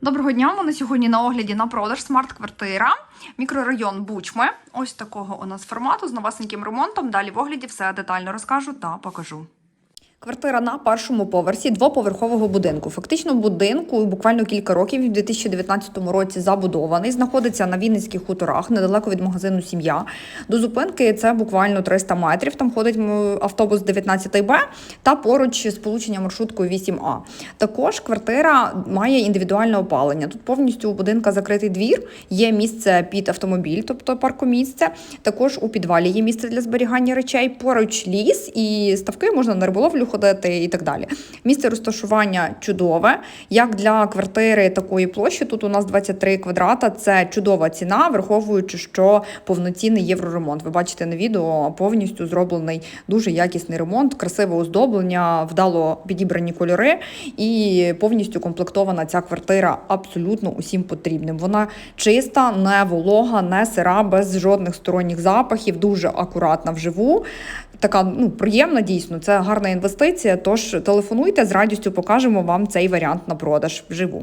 Доброго дня. У нас сьогодні на огляді на продаж смарт-квартира. Мікрорайон Бучми. Ось такого у нас формату з новесеньким ремонтом. Далі в огляді все детально розкажу та покажу. Квартира на першому поверсі двоповерхового будинку. Фактично будинку буквально кілька років, в 2019 році забудований. Знаходиться на Вінницьких хуторах, недалеко від магазину Сім'я. До зупинки це буквально 300 метрів. Там ходить автобус 19 Б та поруч сполучення маршруткою 8А. Також квартира має індивідуальне опалення. Тут повністю у будинка закритий двір, є місце під автомобіль, тобто паркомісце. Також у підвалі є місце для зберігання речей. Поруч ліс і ставки можна на риболовлю ходити і так далі. Місце розташування чудове. Як для квартири такої площі, тут у нас 23 квадрата. Це чудова ціна, враховуючи, що повноцінний євроремонт. Ви бачите на відео повністю зроблений дуже якісний ремонт, красиве оздоблення, вдало підібрані кольори і повністю комплектована ця квартира абсолютно усім потрібним. Вона чиста, не волога, не сира, без жодних сторонніх запахів, дуже акуратна вживу. Така ну приємна дійсно. Це гарна інвестиція. Тож телефонуйте з радістю, покажемо вам цей варіант на продаж вживу.